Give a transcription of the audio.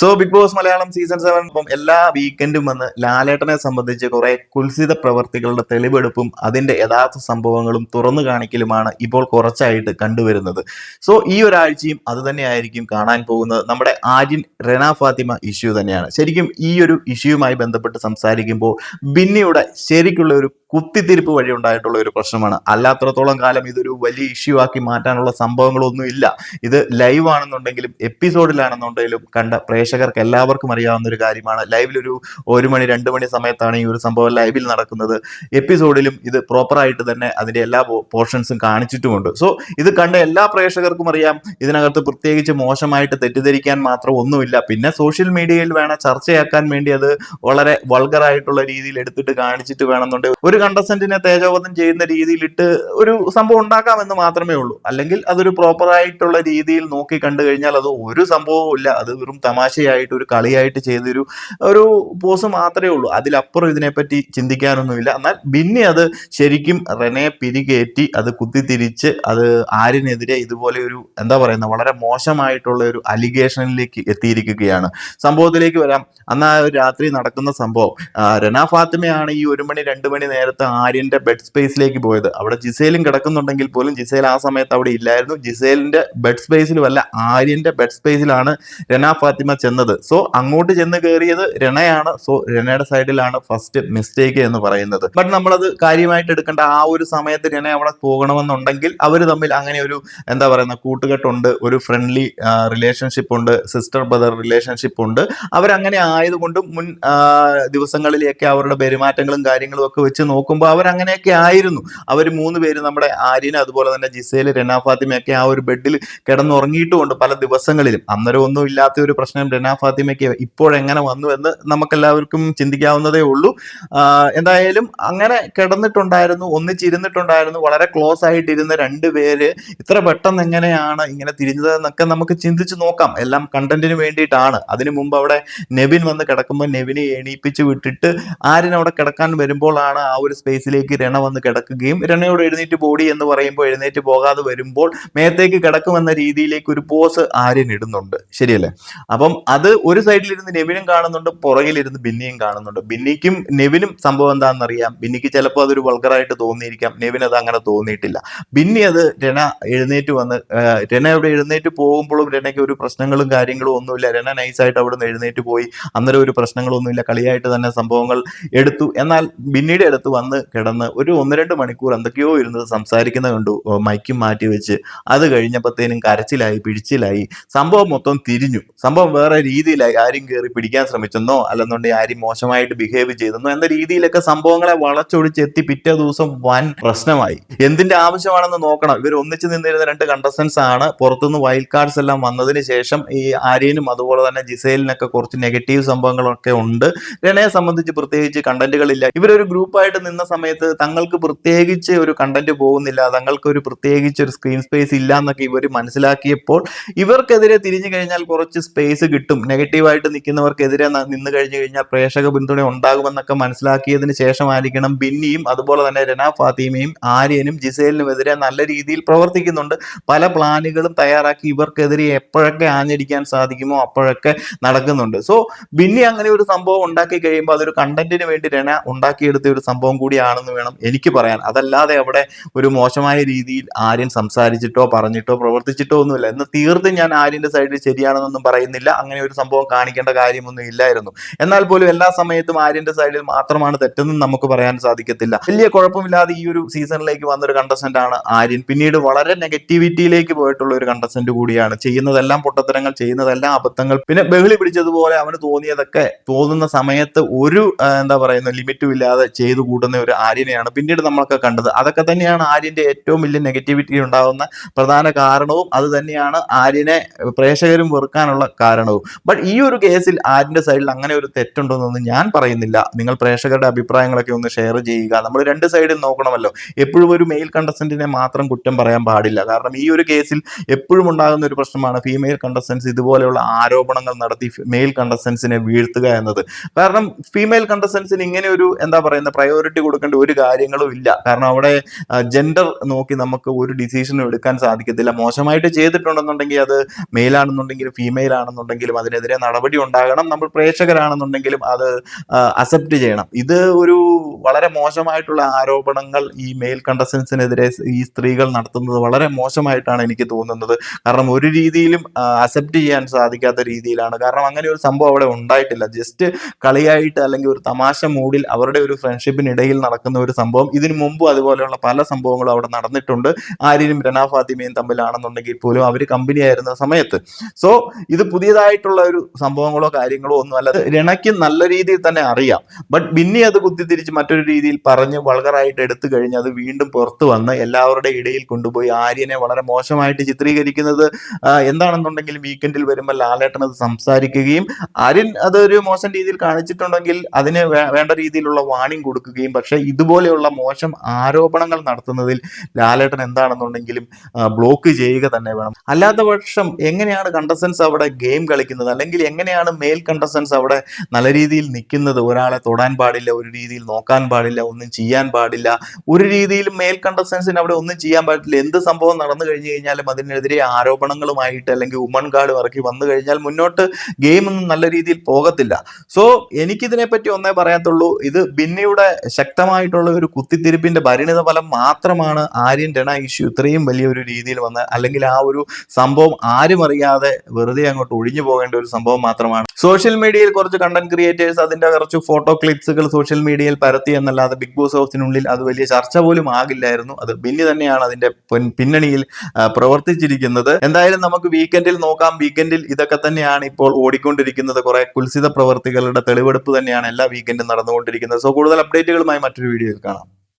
So Big Boss Malayalam season seven ഇപ്പം എല്ലാ വീക്കെൻഡും വന്ന് ലാലേട്ടനെ സംബന്ധിച്ച് കുറെ കുൽസിത പ്രവർത്തികളുടെ തെളിവെടുപ്പും അതിന്റെ യഥാർത്ഥ സംഭവങ്ങളും തുറന്നു കാണിക്കലുമാണ് ഇപ്പോൾ കുറച്ചായിട്ട് കണ്ടുവരുന്നത്. സോ ഈ ഒരാഴ്ചയും അത് തന്നെയായിരിക്കും കാണാൻ പോകുന്നത്. നമ്മുടെ ആര്യൻ റെന ഫാത്തിമ ഇഷ്യൂ തന്നെയാണ്. ശരിക്കും ഈ ഒരു ഇഷ്യൂമായി ബന്ധപ്പെട്ട് സംസാരിക്കുമ്പോൾ ബിന്നിയുടെ ശരിക്കുള്ള ഒരു കുത്തിത്തിരിപ്പ് വഴി ഉണ്ടായിട്ടുള്ള ഒരു പ്രശ്നമാണ്. അല്ലാത്രത്തോളം കാലം ഇതൊരു വലിയ ഇഷ്യൂ ആക്കി മാറ്റാനുള്ള സംഭവങ്ങളൊന്നും ഇല്ല ഇത് ലൈവ് ആണെന്നുണ്ടെങ്കിലും എപ്പിസോഡിലാണെന്നുണ്ടെങ്കിലും കണ്ട പ്രേക്ഷകർക്ക് എല്ലാവർക്കും അറിയാവുന്ന ഒരു കാര്യമാണ്. ലൈവിൽ ഒരു ഒരു മണി രണ്ട് മണി സമയത്താണ് ഈ ഒരു സംഭവം ലൈവിൽ നടക്കുന്നത്. എപ്പിസോഡിലും ഇത് പ്രോപ്പറായിട്ട് തന്നെ അതിന്റെ എല്ലാ പോർഷൻസും കാണിച്ചിട്ടുമുണ്ട്. സോ ഇത് കണ്ട എല്ലാ പ്രേക്ഷകർക്കും അറിയാം. ഇതിനകത്ത് പ്രത്യേകിച്ച് മോശമായിട്ട് തെറ്റിദ്ധരിക്കാൻ മാത്രം ഒന്നുമില്ല. പിന്നെ സോഷ്യൽ മീഡിയയിൽ വേണം ചർച്ചയാക്കാൻ വേണ്ടി അത് വളരെ വൾഗറായിട്ടുള്ള രീതിയിൽ എടുത്തിട്ട് കാണിച്ചിട്ട് വേണമെന്നുണ്ടെങ്കിൽ ഒരു കണ്ടസ്റ്റന്റിനെ തേജോവധം ചെയ്യുന്ന രീതിയിലിട്ട് ഒരു സംഭവം ഉണ്ടാക്കാമെന്ന് മാത്രമേ ഉള്ളൂ. അല്ലെങ്കിൽ അതൊരു പ്രോപ്പറായിട്ടുള്ള രീതിയിൽ നോക്കി കണ്ടു കഴിഞ്ഞാൽ അത് ഒരു സംഭവവും ഇല്ല. അത് വെറും തമാശയായിട്ട് ഒരു കളിയായിട്ട് ചെയ്തൊരു ഒരു പോസ് മാത്രമേ ഉള്ളൂ. അതിലപ്പുറം ഇതിനെപ്പറ്റി ചിന്തിക്കാനൊന്നുമില്ല. എന്നാൽ പിന്നെ അത് ശരിക്കും റെനെ പിരികേറ്റി അത് കുത്തിത്തിരിച്ച് അത് ആരിനെതിരെ ഇതുപോലെ ഒരു എന്താ പറയുന്ന വളരെ മോശമായിട്ടുള്ള ഒരു അലിഗേഷനിലേക്ക് എത്തിയിരിക്കുകയാണ്. സംഭവത്തിലേക്ക് വരാം. അന്ന് ആ ഒരു രാത്രി നടക്കുന്ന സംഭവം. റെന ഫാത്തിമയാണ് ഈ ഒരു മണി രണ്ട് മണി നേരത്തെ ആര്യന്റെ ബെഡ് സ്പേസിലേക്ക് പോയത്. അവിടെ ജിസേലും കിടക്കുന്നുണ്ടെങ്കിൽ പോലും ജിസേൽ ആ സമയത്ത് അവിടെ ഇല്ലായിരുന്നു. ജിസേലിന്റെ ബെഡ് സ്പേസിലും അല്ല ആര്യന്റെ ബെഡ് സ്പേസിലാണ് റെന ഫാത്തിമ ചെന്നത്. സോ അങ്ങോട്ട് ചെന്ന് കയറിയത് രണയാണ്. സോ രണയുടെ സൈഡിലാണ് ഫസ്റ്റ് മിസ്റ്റേക്ക് എന്ന് പറയുന്നത്. ബട്ട് നമ്മളത് കാര്യമായിട്ട് എടുക്കേണ്ട ആ ഒരു സമയത്ത് രണ അവിടെ പോകണമെന്നുണ്ടെങ്കിൽ അവർ തമ്മിൽ അങ്ങനെ ഒരു എന്താ പറയുന്ന കൂട്ടുകെട്ടുണ്ട് ഒരു ഫ്രണ്ട്ലി റിലേഷൻഷിപ്പ് ഉണ്ട് സിസ്റ്റർ ബ്രദർ റിലേഷൻഷിപ്പ് ഉണ്ട്. അവരങ്ങനെ ആയതുകൊണ്ടും മുൻ ദിവസങ്ങളിലേക്ക് അവരുടെ പെരുമാറ്റങ്ങളും കാര്യങ്ങളും ഒക്കെ വെച്ച് നോക്കുമ്പോൾ അവരങ്ങനെയൊക്കെ ആയിരുന്നു. അവർ മൂന്ന് പേര് നമ്മുടെ ആര്യന് അതുപോലെ തന്നെ ജിസേൽ രണ ഫാത്തിമയൊക്കെ ആ ഒരു ബെഡിൽ കിടന്നുറങ്ങിയിട്ടുമുണ്ട് പല ദിവസങ്ങളിലും. അന്നേരം ഒന്നും ഇല്ലാത്ത ഒരു പ്രശ്നം രനാ ഫാത്തിമയ്ക്ക് ഇപ്പോഴെങ്ങനെ വന്നു എന്ന് നമുക്കെല്ലാവർക്കും ചിന്തിക്കാവുന്നതേ ഉള്ളൂ. എന്തായാലും അങ്ങനെ കിടന്നിട്ടുണ്ടായിരുന്നു ഒന്നിച്ചിരുന്നിട്ടുണ്ടായിരുന്നു വളരെ ക്ലോസ് ആയിട്ടിരുന്ന രണ്ട് പേര്. ഇത്ര പെട്ടെന്ന് എങ്ങനെയാണ് ഇങ്ങനെ തിരിഞ്ഞതെന്നൊക്കെ നമുക്ക് ചിന്തിച്ച് നോക്കാം. എല്ലാം കണ്ടന്റിന് വേണ്ടിയിട്ടാണ്. അതിനു മുമ്പ് അവിടെ നെവിൻ വന്ന് കിടക്കുമ്പോൾ നെവിനെ എണീപ്പിച്ച് വിട്ടിട്ട് ആര്യൻ അവിടെ കിടക്കാൻ വരുമ്പോഴാണ് ആ ഒരു സ്പേസിലേക്ക് രണ വന്ന് കിടക്കുകയും. രണയോട് എഴുന്നേറ്റ് ബോഡി എന്ന് പറയുമ്പോൾ എഴുന്നേറ്റ് പോകാതെ വരുമ്പോൾ മേത്തേക്ക് കിടക്കുമെന്ന രീതിയിലേക്ക് ഒരു പോസ് ആര്യൻ ഇടുന്നുണ്ട്. ശരിയല്ലേ? അപ്പം അത് ഒരു സൈഡിലിരുന്ന് നെവിനും കാണുന്നുണ്ട് പുറകിലിരുന്ന് ബിന്നിയും കാണുന്നുണ്ട്. ബിന്നിക്കും നെവിനും സംഭവം എന്താണെന്ന് അറിയാം ബിന്നിക്ക് ചിലപ്പോൾ അതൊരു വൾഗറായിട്ട് തോന്നിയിരിക്കാം. നെവിൻ അത് അങ്ങനെ തോന്നിയിട്ടില്ല. ബിന്നി അത് രണ എഴുന്നേറ്റ് വന്ന് രണ അവിടെ എഴുന്നേറ്റ് പോകുമ്പോഴും രണയ്ക്ക് ഒരു പ്രശ്നങ്ങളും കാര്യങ്ങളും ഒന്നുമില്ല. രണ നൈസായിട്ട് അവിടെ നിന്ന് എഴുന്നേറ്റ് പോയി. അന്നേരം ഒരു പ്രശ്നങ്ങളൊന്നുമില്ല. കളിയായിട്ട് തന്നെ സംഭവങ്ങൾ എടുത്തു. എന്നാൽ ബിന്നിയുടെ അടുത്ത് വന്ന് കിടന്ന് ഒരു ഒന്ന് രണ്ട് മണിക്കൂർ എന്തൊക്കെയോ ഇരുന്നത് സംസാരിക്കുന്നത് കണ്ടു. മൈക്കും മാറ്റി വെച്ച് അത് കഴിഞ്ഞപ്പോഴത്തേനും കരച്ചിലായി പിടിച്ചിലായി. സംഭവം മൊത്തം തിരിഞ്ഞു. സംഭവം വേറെ രീതിയിലായി ആരും കയറി പിടിക്കാൻ ശ്രമിച്ചെന്നോ അല്ലെന്നുണ്ടെങ്കിൽ ആരും മോശമായിട്ട് ബിഹേവ് ചെയ്തെന്നോ എന്ന രീതിയിലൊക്കെ സംഭവങ്ങളെ വളച്ചൊടിച്ച് എത്തി പിറ്റേ ദിവസം വൻ പ്രശ്നമായി. എന്തിന്റെ ആവശ്യമാണെന്ന് നോക്കണം. ഇവർ ഒന്നിച്ച് നിന്നിരുന്ന രണ്ട് കണ്ടസ്റ്റൻസ് ആണ്. പുറത്തുനിന്ന് വൈൽഡ് കാർഡ്സ് എല്ലാം വന്നതിന് ശേഷം ഈ ആര്യനും അതുപോലെ തന്നെ ജിസേലിനൊക്കെ കുറച്ച് നെഗറ്റീവ് സംഭവങ്ങളൊക്കെ ഉണ്ട്. രണയെ സംബന്ധിച്ച് പ്രത്യേകിച്ച് കണ്ടന്റുകളില്ല ഇവരൊരു ഗ്രൂപ്പായിട്ട് നിന്ന സമയത്ത് തങ്ങൾക്ക് പ്രത്യേകിച്ച് ഒരു കണ്ടന്റ് പോകുന്നില്ല. തങ്ങൾക്ക് ഒരു പ്രത്യേകിച്ച് ഒരു സ്ക്രീൻ സ്പേസ് ഇല്ല എന്നൊക്കെ ഇവർ മനസ്സിലാക്കിയപ്പോൾ ഇവർക്കെതിരെ തിരിഞ്ഞു കഴിഞ്ഞാൽ കുറച്ച് സ്പേസ് കിട്ടും. നെഗറ്റീവായിട്ട് നിൽക്കുന്നവർക്കെതിരെ നിന്ന് കഴിഞ്ഞു കഴിഞ്ഞാൽ പ്രേക്ഷക പിന്തുണ ഉണ്ടാകുമെന്നൊക്കെ മനസ്സിലാക്കിയതിന് ശേഷമായിരിക്കണം. ബിന്നിയും അതുപോലെ തന്നെ രന ഫാത്തിമയും ആര്യനും ജിസേലിനുമെതിരെ നല്ല രീതിയിൽ പ്രവർത്തിക്കുന്നുണ്ട്. പല പ്ലാനുകളും തയ്യാറാക്കി ഇവർക്കെതിരെ എപ്പോഴൊക്കെ ആഞ്ഞടിക്കാൻ സാധിക്കുമോ അപ്പോഴൊക്കെ നടക്കുന്നുണ്ട്. സോ ബിന്നി അങ്ങനെ ഒരു സംഭവം ഉണ്ടാക്കി കഴിയുമ്പോൾ അതൊരു കണ്ടന്റിന് വേണ്ടി രണ ഉണ്ടാക്കിയെടുത്ത ഒരു സംഭവം കൂടിയാണെന്ന് വേണം എനിക്ക് പറയാൻ. അതല്ലാതെ അവിടെ ഒരു മോശമായ രീതിയിൽ ആര്യൻ സംസാരിച്ചിട്ടോ പറഞ്ഞിട്ടോ പ്രവർത്തിച്ചിട്ടോ ഒന്നുമില്ല. എന്ന് തീർത്തും ഞാൻ ആര്യന്റെ സൈഡിൽ ശരിയാണെന്നൊന്നും പറയുന്നില്ല. അങ്ങനെ ഒരു സംഭവം കാണിക്കേണ്ട കാര്യമൊന്നും ഇല്ലായിരുന്നു. എന്നാൽ പോലും എല്ലാ സമയത്തും ആര്യന്റെ സൈഡിൽ മാത്രമാണ് തെറ്റെന്നും നമുക്ക് പറയാൻ സാധിക്കത്തില്ല. വലിയ കുഴപ്പമില്ലാതെ ഈ ഒരു സീസണിലേക്ക് വന്നൊരു കണ്ടസ്റ്റന്റ് ആണ് ആര്യൻ. പിന്നീട് വളരെ നെഗറ്റിവിറ്റിയിലേക്ക് പോയിട്ടുള്ള ഒരു കണ്ടസ്റ്റന്റ് കൂടിയാണ്. ചെയ്യുന്നതെല്ലാം പൊട്ടത്തരങ്ങൾ ചെയ്യുന്നതെല്ലാം അബദ്ധങ്ങൾ. പിന്നെ ബഹളി പിടിച്ചതുപോലെ അവന് തോന്നിയതൊക്കെ തോന്നുന്ന സമയത്ത് ഒരു എന്താ പറയുന്ന ലിമിറ്റും ഇല്ലാതെ ചെയ്തു കൂട്ടുന്ന ഒരു ആര്യനെയാണ് പിന്നീട് നമ്മളൊക്കെ കണ്ടത്. അതൊക്കെ തന്നെയാണ് ആര്യന്റെ ഏറ്റവും വലിയ നെഗറ്റിവിറ്റി ഉണ്ടാകുന്ന പ്രധാന കാരണവും. അത് തന്നെയാണ് ആര്യനെ പ്രേക്ഷകരും വെറുക്കാനുള്ള കാരണവും. ബട്ട് ഈ ഒരു കേസിൽ ആരിന്റെ സൈഡിൽ അങ്ങനെ ഒരു തെറ്റുണ്ടോന്നൊന്നും ഞാൻ പറയുന്നില്ല. നിങ്ങൾ പ്രേക്ഷകരുടെ അഭിപ്രായങ്ങളൊക്കെ ഒന്ന് ഷെയർ ചെയ്യുക. നമ്മൾ രണ്ട് സൈഡിൽ നോക്കണമല്ലോ. എപ്പോഴും ഒരു മെയിൽ കണ്ടസ്റ്റന്റിനെ മാത്രം കുറ്റം പറയാൻ പാടില്ല. കാരണം ഈ ഒരു കേസിൽ എപ്പോഴും ഉണ്ടാകുന്ന ഒരു പ്രശ്നമാണ് ഫീമെയിൽ കണ്ടസ്റ്റൻസ് ഇതുപോലെയുള്ള ആരോപണങ്ങൾ നടത്തി മെയിൽ കണ്ടസ്റ്റൻസിനെ വീഴ്ത്തുക എന്നത്. കാരണം ഫീമെയിൽ കണ്ടസ്റ്റൻസിന് ഇങ്ങനെ ഒരു എന്താ പറയുന്ന പ്രയോറിറ്റി കൊടുക്കേണ്ട ഒരു കാര്യങ്ങളും ഇല്ല. കാരണം അവിടെ ജെൻഡർ നോക്കി നമുക്ക് ഒരു ഡിസിഷനും എടുക്കാൻ സാധിക്കത്തില്ല. മോശമായിട്ട് ചെയ്തിട്ടുണ്ടെന്നുണ്ടെങ്കിൽ അത് മെയിൽ ആണെന്നുണ്ടെങ്കിലും ഫീമെയിൽ ആണെന്നുണ്ടെങ്കിലും ഉണ്ടെങ്കിലും അതിനെതിരെ നടപടി ഉണ്ടാകണം. നമ്മൾ പ്രേക്ഷകരാണെന്നുണ്ടെങ്കിലും അത് അക്സെപ്റ്റ് ചെയ്യണം. ഇത് ഒരു വളരെ മോശമായിട്ടുള്ള ആരോപണങ്ങൾ ഈ മെയിൽ കണ്ടസ്റ്റൻസിനെതിരെ ഈ സ്ത്രീകൾ നടത്തുന്നത് വളരെ മോശമായിട്ടാണ് എനിക്ക് തോന്നുന്നത്. കാരണം ഒരു രീതിയിലും അക്സെപ്റ്റ് ചെയ്യാൻ സാധിക്കാത്ത രീതിയിലാണ്. കാരണം അങ്ങനെ ഒരു സംഭവം അവിടെ ഉണ്ടായിട്ടില്ല. ജസ്റ്റ് കളിയായിട്ട് അല്ലെങ്കിൽ ഒരു തമാശ മൂഡിൽ അവരുടെ ഒരു ഫ്രണ്ട്ഷിപ്പിനിടയിൽ നടക്കുന്ന ഒരു സംഭവം. ഇതിനു മുമ്പ് അതുപോലെയുള്ള പല സംഭവങ്ങളും അവിടെ നടന്നിട്ടുണ്ട്. ആര്യനും രണാ ഫാത്തിമയും തമ്മിലാണെന്നുണ്ടെങ്കിൽ പോലും അവർ കമ്പനി ആയിരുന്ന സമയത്ത്. സോ ഇത് പുതിയതായിട്ടുള്ള ഒരു സംഭവങ്ങളോ കാര്യങ്ങളോ ഒന്നും അല്ലാതെ രണയ്ക്ക് നല്ല രീതിയിൽ തന്നെ അറിയാം. ബട്ട് ബിന്നി അത് കുത്തിത്തിരിച്ച് മറ്റൊരു രീതിയിൽ പറഞ്ഞ് വളകറായിട്ട് എടുത്തു കഴിഞ്ഞ് അത് വീണ്ടും പുറത്തു വന്ന് എല്ലാവരുടെ ഇടയിൽ കൊണ്ടുപോയി ആര്യനെ വളരെ മോശമായിട്ട് ചിത്രീകരിക്കുന്നത് എന്താണെന്നുണ്ടെങ്കിൽ വീക്കെൻഡിൽ വരുമ്പോൾ ലാലേട്ടൻ അത് സംസാരിക്കുകയും ആര്യൻ അതൊരു മോശം രീതിയിൽ കാണിച്ചിട്ടുണ്ടെങ്കിൽ അതിന് വേണ്ട രീതിയിലുള്ള വാണിംഗ് കൊടുക്കുകയും പക്ഷെ ഇതുപോലെയുള്ള മോശം ആരോപണങ്ങൾ നടത്തുന്നതിൽ ലാലേട്ടൻ എന്താണെന്നുണ്ടെങ്കിലും ബ്ലോക്ക് ചെയ്യുക തന്നെ വേണം. അല്ലാത്ത പക്ഷം എങ്ങനെയാണ് കണ്ടസ്റ്റൻസ് അവിടെ ഗെയിം കളിക്കുന്നത്? അല്ലെങ്കിൽ എങ്ങനെയാണ് മെയിൽ കണ്ടസ്റ്റൻസ് അവിടെ നല്ല രീതിയിൽ നിൽക്കുന്നത്? ഒരാളെ തൊടാൻ പാടില്ല ഒരു രീതിയിൽ നോക്കാൻ പാടില്ല ഒന്നും ചെയ്യാൻ പാടില്ല. ഒരു രീതിയിലും മെയിൽ കണ്ടസ്റ്റൻസിന് അവിടെ ഒന്നും ചെയ്യാൻ പാടില്ല എന്ത് സംഭവം നടന്നു കഴിഞ്ഞു കഴിഞ്ഞാലും അതിനെതിരെ ആരോപണങ്ങളുമായിട്ട് അല്ലെങ്കിൽ ഉമ്മൺ കാർഡ് ഇറക്കി വന്നു കഴിഞ്ഞാൽ മുന്നോട്ട് ഗെയിം ഒന്നും നല്ല രീതിയിൽ പോകത്തില്ല. സോ എനിക്കിതിനെ പറ്റി ഒന്നേ പറയാത്തുള്ളൂ. ഇത് ബിന്നിയുടെ ശക്തമായിട്ടുള്ള ഒരു കുത്തിത്തിരിപ്പിന്റെ പരിണിത ഫലം മാത്രമാണ് ആര്യൻ രണ ഇഷ്യൂ ഇത്രയും വലിയൊരു രീതിയിൽ വന്ന് അല്ലെങ്കിൽ ആ ഒരു സംഭവം ആരും അറിയാതെ വെറുതെ അങ്ങോട്ട് ഒഴിഞ്ഞു പോകേണ്ട ഒരു സംഭവം മാത്രമാണ്. സോഷ്യൽ മീഡിയയിൽ കുറച്ച് കണ്ടന്റ് ക്രിയേറ്റേഴ്സ് അതിന്റെ കുറച്ച് ഫോട്ടോ ക്ലിപ്സുകൾ സോഷ്യൽ മീഡിയയിൽ പരത്തി എന്നല്ലാതെ ബിഗ് ബോസ് ഹൗസിനുള്ളിൽ അത് വലിയ ചർച്ച പോലും ആകില്ലായിരുന്നു. അത് ബിന്നി തന്നെയാണ് അതിന്റെ പിന്നണിയിൽ പ്രവർത്തിച്ചിരിക്കുന്നത്. എന്തായാലും നമുക്ക് വീക്കെൻഡിൽ നോക്കാം. വീക്കെൻഡിൽ ഇതൊക്കെ തന്നെയാണ് ഇപ്പോൾ ഓടിക്കൊണ്ടിരിക്കുന്നത്. കുറെ കുൽസിത പ്രവർത്തികളുടെ തെളിവെടുപ്പ് തന്നെയാണ് എല്ലാ വീക്കെൻഡും നടന്നുകൊണ്ടിരിക്കുന്നത്. സോ കൂടുതൽ അപ്ഡേറ്റുകളുമായി മറ്റൊരു വീഡിയോയിൽ കാണാം.